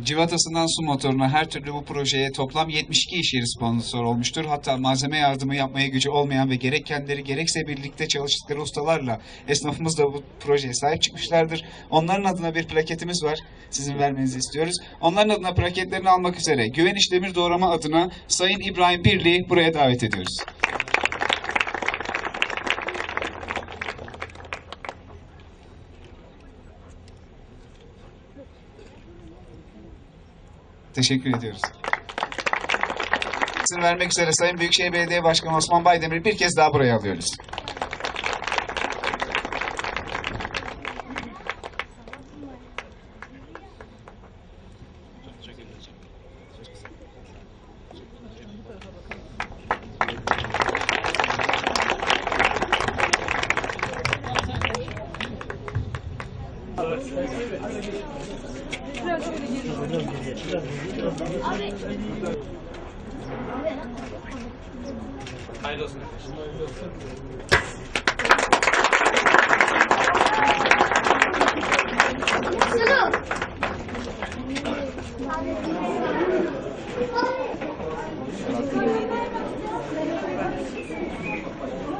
Civatasından su motoruna her türlü bu projeye toplam 72 iş yeri sponsor olmuştur. Hatta malzeme yardımı yapmaya gücü olmayan ve gerek kendileri gerekse birlikte çalıştıkları ustalarla esnafımız da bu projeye sahip çıkmışlardır. Onların adına bir plaketimiz var. Sizin vermenizi istiyoruz. Onların adına plaketlerini almak üzere Güveniş Demir Doğrama adına Sayın İbrahim Birliği buraya davet ediyoruz. Teşekkür ediyoruz. İsim vermek üzere Sayın Büyükşehir Belediye Başkanı Osman Baydemir bir kez daha buraya alıyoruz. Hayırlı olsun.